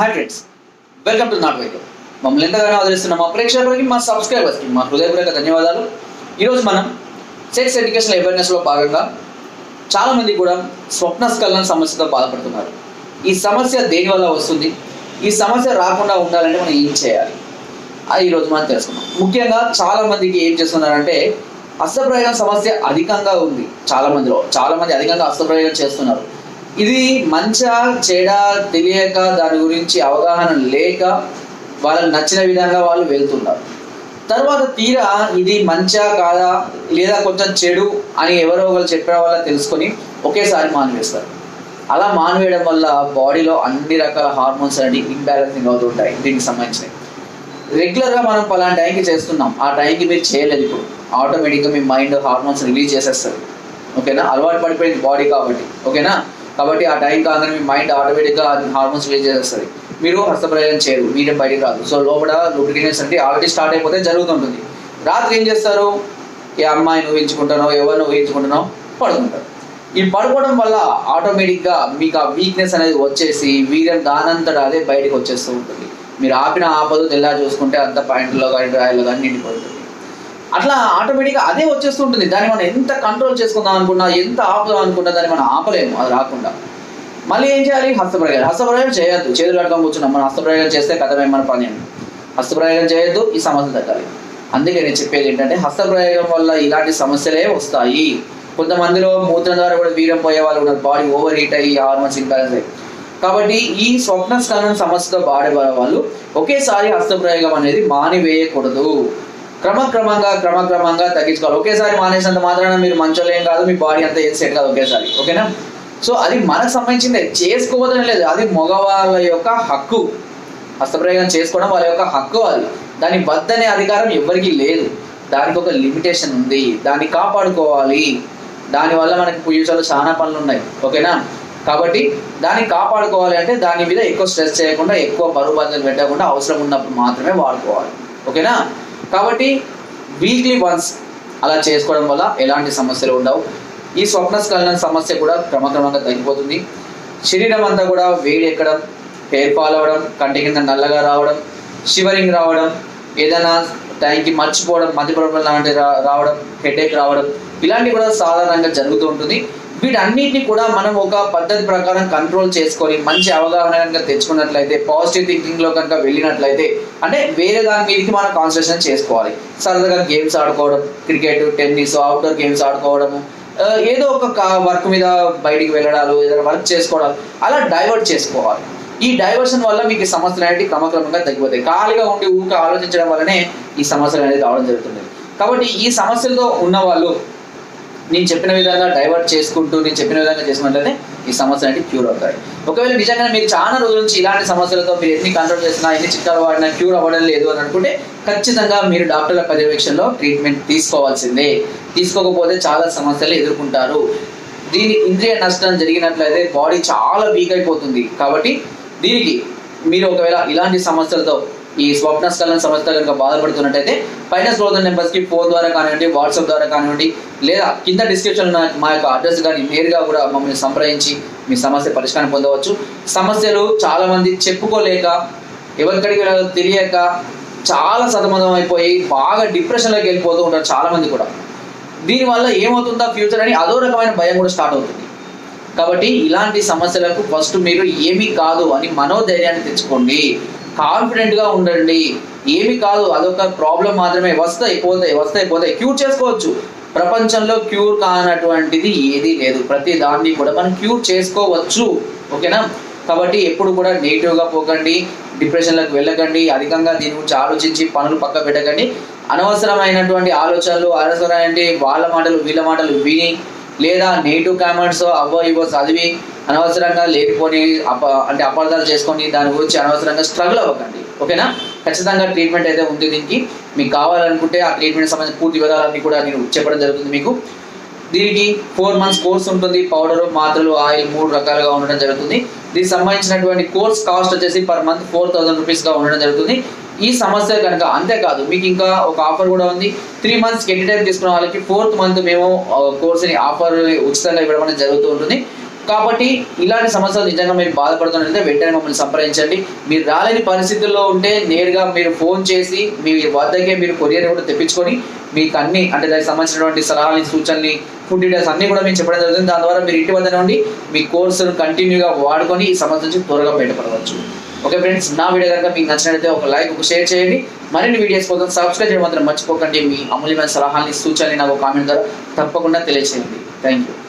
Hi friends welcome to నాట్ వైద్యం మమ్మల్ని ఎంతగానో ఆదరిస్తున్న మా ప్రేక్షకులకి మా సబ్స్క్రైబర్స్కి మా హృదయపూర్వక ధన్యవాదాలు. ఈరోజు మనం సెక్స్ ఎడ్యుకేషన్ అవేర్నెస్లో భాగంగా చాలామంది కూడా స్వప్న స్కలన సమస్యతో బాధపడుతున్నారు. ఈ సమస్య దేనివల్ల వస్తుంది? ఈ సమస్య రాకుండా ఉండాలంటే మనం ఏం చేయాలి? అది ఈరోజు మనం తెలుసుకున్నాం ముఖ్యంగా చాలామందికి ఏం చేస్తున్నారంటే హస్తప్రయోగం సమస్య అధికంగా ఉంది. చాలా మందిలో అధికంగా అస్తప్రయోగం చేస్తున్నారు. ఇది మంచా చెడా తెలియక దాని గురించి అవగాహన లేక వాళ్ళకి నచ్చిన విధంగా వాళ్ళు వెళ్తున్నారు. తర్వాత తీరా ఇది మంచా కాదా లేదా కొంచెం చెడు అని ఎవరో ఒకరు చెప్పిన వల్ల తెలుసుకొని ఒకేసారి మానివేస్తారు. అలా మానివేయడం వల్ల బాడీలో అన్ని రకాల హార్మోన్స్ అనేవి ఇంబ్యాలెన్సింగ్ అవుతుంటాయి దీనికి సంబంధించినవి. రెగ్యులర్గా మనం పలానా టైంకి చేస్తున్నాం. ఆ టైంకి మీరు చేయలేదు ఇప్పుడు. ఆటోమేటిక్గా మీ మైండ్ హార్మోన్స్ రిలీజ్ చేసేస్తారు ఓకేనా? అలవాటు పడిపోయింది బాడీ కాబట్టి. ఓకేనా? కాబట్టి ఆ టైం కాగానే మీ మైండ్ ఆటోమేటిక్గా హార్మోన్స్ రిలీజ్ చేస్తుంది మీరు హస్తప్రయోగం చేయరు మీడియం బయటికి రాదు. సో లోపల లూబ్రికేషన్స్ అంటే ఆల్రెడీ స్టార్ట్ అయిపోతే జరుగుతుంటుంది. రాత్రి ఏం చేస్తారు? ఏ అమ్మాయిని ఊహించుకుంటానో ఎవరిని ఊహించుకుంటానో పడుకుంటారు. ఈ పడుకోవడం వల్ల ఆటోమేటిక్గా మీకు ఆ వీక్నెస్ అనేది వచ్చేసి వీర్యం దానంతట అదే బయటకు వచ్చేస్తూ ఉంటుంది. మీరు ఆపిన ఆపదు తెల్లా చూసుకుంటే అంత పాయింట్లో కానీ డ్రాయర్లో కానీ నిండిపోతుంది. అట్లా ఆటోమేటిక్గా అదే వచ్చేస్తూ ఉంటుంది. దాన్ని మనం ఎంత కంట్రోల్ చేసుకుందాం అనుకున్నా ఎంత ఆపుదాం అనుకున్నా దాన్ని మనం ఆపలేము. అది రాకుండా. మళ్ళీ ఏం చేయాలి? హస్తప్రయోగం హస్తప్రయోగం చేయొద్దు. చేతులు అడగం కూర్చున్నాం. మనం హస్తప్రయోగం చేస్తే కథమే మన పని హస్తప్రయోగం చేయొద్దు. ఈ సమస్య తగ్గాలి. అందుకే నేను చెప్పేది ఏంటంటే హస్తప్రయోగం వల్ల ఇలాంటి సమస్యలే వస్తాయి. కొంతమందిలో మూత్రం ద్వారా కూడా వీరం పోయే వాళ్ళు ఉన్నారు. బాడీ ఓవర్ హీట్ అయ్యి హార్మోన్స్ ఇంబ్యాలెన్స్ అయ్యి కాబట్టి ఈ స్వప్న స్కలనం సమస్యతో బాధపడే వాళ్ళు ఒకేసారి హస్తప్రయోగం అనేది మానివేయకూడదు. క్రమక్రమంగా క్రమక్రమంగా తగ్గించుకోవాలి. ఒకేసారి మానేసినంత మాత్రాన మీరు మంచోలేం కాదు మీ బాడీ అంతా ఏం సెట్ కాదు ఒకేసారి. ఓకేనా? సో అది మనకు సంబంధించిందే. చేసుకోవద్దని లేదు. అది మగవాళ్ళ యొక్క హక్కు. హస్తప్రయోగం చేసుకోవడం వాళ్ళ యొక్క హక్కు అది. దాని వద్దనే అధికారం ఎవరికీ లేదు. దానికి ఒక లిమిటేషన్ ఉంది. దాన్ని కాపాడుకోవాలి. దానివల్ల మనకి ఫ్యూచర్లో చాలా పనులు ఉన్నాయి. ఓకేనా? కాబట్టి దాన్ని కాపాడుకోవాలి అంటే దాని మీద ఎక్కువ స్ట్రెస్ చేయకుండా ఎక్కువ బరువు బద్దలు పెట్టకుండా అవసరం ఉన్నప్పుడు మాత్రమే వాడుకోవాలి. ఓకేనా? కాబట్టి వీక్లీ వన్స్ అలా చేసుకోవడం వల్ల ఎలాంటి సమస్యలు ఉండవు. ఈ స్వప్న స్కలన సమస్య కూడా క్రమక్రమంగా తగ్గిపోతుంది. శరీరం అంతా కూడా వేడి ఎక్కడం హెయిర్ ఫాల్ అవ్వడం కంటి కింద నల్లగా రావడం షివరింగ్ రావడం ఏదైనా టైంకి మర్చిపోవడం మధ్య ప్రాబ్లం లాంటి రా రావడం హెడేక్ రావడం ఇలాంటివి కూడా సాధారణంగా జరుగుతూ ఉంటుంది. వీటన్నిటిని కూడా మనం ఒక పద్ధతి ప్రకారం కంట్రోల్ చేసుకొని మంచి అవగాహన కనుక తెచ్చుకున్నట్లయితే పాజిటివ్ థింకింగ్లో కనుక వెళ్ళినట్లయితే అంటే వేరే దాని మీదకి మనం కాన్సన్ట్రేషన్ చేసుకోవాలి. సరదాగా గేమ్స్ ఆడుకోవడం క్రికెట్ టెన్నిస్ అవుట్డోర్ గేమ్స్ ఆడుకోవడము ఏదో ఒక వర్క్ మీద బయటికి వెళ్ళడాలు ఏదైనా వర్క్ చేసుకోవడం అలా డైవర్ట్ చేసుకోవాలి. ఈ డైవర్షన్ వల్ల మీకు సమస్యలు అనేవి క్రమక్రమంగా తగ్గిపోతాయి. ఖాళీగా ఉండి ఊరికే ఆలోచించడం వల్లనే ఈ సమస్యలు అనేది రావడం జరుగుతుంది. కాబట్టి ఈ సమస్యలతో ఉన్న వాళ్ళు నేను చెప్పిన విధంగా డైవర్ట్ చేసుకుంటూ నేను చెప్పిన విధంగా చేసుకుంటేనే ఈ సమస్యలు అనేవి క్యూర్ అవుతాయి. ఒకవేళ నిజంగా మీరు చాలా రోజుల నుంచి ఇలాంటి సమస్యలతో మీరు ఎన్ని కంట్రోల్ చేసినా ఎన్ని చిట్కాలు వాడినా క్యూర్ అవ్వడం లేదు అని అనుకుంటే ఖచ్చితంగా మీరు డాక్టర్ల పర్యవేక్షణలో ట్రీట్మెంట్ తీసుకోవాల్సిందే. తీసుకోకపోతే చాలా సమస్యలు ఎదుర్కొంటారు. దీని ఇంద్రియ నష్టం జరిగినట్లయితే బాడీ చాలా వీక్ అయిపోతుంది. కాబట్టి దీనికి మీరు ఒకవేళ ఇలాంటి సమస్యలతో ఈ స్వప్న స్కలన సమస్యతో కనుక బాధపడుతున్నట్టయితే పైన స్క్రోల్ నెంబర్స్కి ఫోన్ ద్వారా కానివ్వండి వాట్సాప్ ద్వారా కానివ్వండి లేదా కింద డిస్క్రిప్షన్ మా యొక్క అడ్రస్ కానీ నేరుగా కూడా మమ్మల్ని సంప్రదించి మీ సమస్య పరిష్కారం పొందవచ్చు. సమస్యలు చాలా మంది చెప్పుకోలేక ఎవరికడికి వెళ్ళాలో తెలియక చాలా సతమతం అయిపోయి బాగా డిప్రెషన్లోకి వెళ్ళిపోతూ ఉంటారు చాలా మంది కూడా. దీనివల్ల ఏమవుతుందా ఫ్యూచర్ అని అదో రకమైన భయం కూడా స్టార్ట్ అవుతుంది. కాబట్టి ఇలాంటి సమస్యలకు ఫస్ట్ మీరు ఏమీ కాదు అని మనోధైర్యాన్ని తెచ్చుకోండి. కాన్ఫిడెంట్గా ఉండండి. ఏమి కాదు అదొక ప్రాబ్లం మాత్రమే. వస్తాయి పోతాయి వస్తాయి పోతాయి. క్యూర్ చేసుకోవచ్చు. ప్రపంచంలో క్యూర్ కానటువంటిది ఏదీ లేదు. ప్రతి దాన్ని కూడా మనం క్యూర్ చేసుకోవచ్చు. ఓకేనా? కాబట్టి ఎప్పుడు కూడా నెగిటివ్గా పోకండి. డిప్రెషన్లకు వెళ్ళకండి. అధికంగా దీని గురించి ఆలోచించి పనులు పక్క పెట్టకండి. అనవసరమైనటువంటి ఆలోచనలు అనవసరమైన వాళ్ళ మాటలు వీళ్ళ మాటలు విని లేదా నెగిటివ్ కామెంట్స్ అవ్వో ఇవ్వో చదివి అనవసరంగా లేకపోని అప అంటే అపార్థాలు చేసుకొని దాని గురించి అనవసరంగా స్ట్రగుల్ అవ్వకండి. ఓకేనా? ఖచ్చితంగా ట్రీట్మెంట్ అయితే ఉంది దీనికి. మీకు కావాలనుకుంటే ఆ ట్రీట్మెంట్ సంబంధించిన పూర్తి వివరాలన్నీ కూడా నేను చెప్పడం జరుగుతుంది మీకు. దీనికి ఫోర్ మంత్స్ కోర్స్ ఉంటుంది. పౌడర్ మాత్రలు ఆయిల్ మూడు రకాలుగా ఉండడం జరుగుతుంది. దీనికి సంబంధించినటువంటి కోర్స్ కాస్ట్ వచ్చేసి పర్ మంత్ ఫోర్ థౌసండ్ రూపీస్గా ఉండడం జరుగుతుంది. ఈ సమస్య కనుక అంతేకాదు మీకు ఇంకా ఒక ఆఫర్ కూడా ఉంది. త్రీ మంత్స్ ఎనీ టైం తీసుకున్న వాళ్ళకి ఫోర్త్ మంత్ మేము కోర్స్ని ఆఫర్ ఉచితంగా ఇవ్వడం అనేది జరుగుతూ ఉంటుంది. కాబట్టి ఇలాంటి సమస్యలు నిజంగా మీరు బాధపడుతున్నట్లయితే వెంటనే మమ్మల్ని సంప్రదించండి. మీరు రాలేని పరిస్థితుల్లో ఉంటే నేరుగా మీరు ఫోన్ చేసి మీ వద్దకే మీరు కొరియర్ కూడా తెప్పించుకొని మీకు అన్ని అంటే దానికి సంబంధించినటువంటి సలహాలని సూచనలు ఫుడ్ డీటెయిల్స్ అన్ని కూడా మేము చెప్పడం జరుగుతుంది. దాని ద్వారా మీరు ఇంటి వద్ద నుండి మీ కోర్సును కంటిన్యూగా వాడుకొని ఈ సమస్య నుంచి త్వరగా బయటపడవచ్చు. ఓకే ఫ్రెండ్స్ నా వీడియో కనుక మీకు నచ్చినట్లయితే ఒక లైక్ ఒక షేర్ చేయండి. మరిన్ని వీడియోస్ కోసం సబ్స్క్రైబ్ చేయడం మాత్రం మర్చిపోకండి. మీ అమూల్యమైన సలహాలని సూచనలు నాకు కామెంట్ ద్వారా తప్పకుండా తెలియజేయండి థ్యాంక్ యూ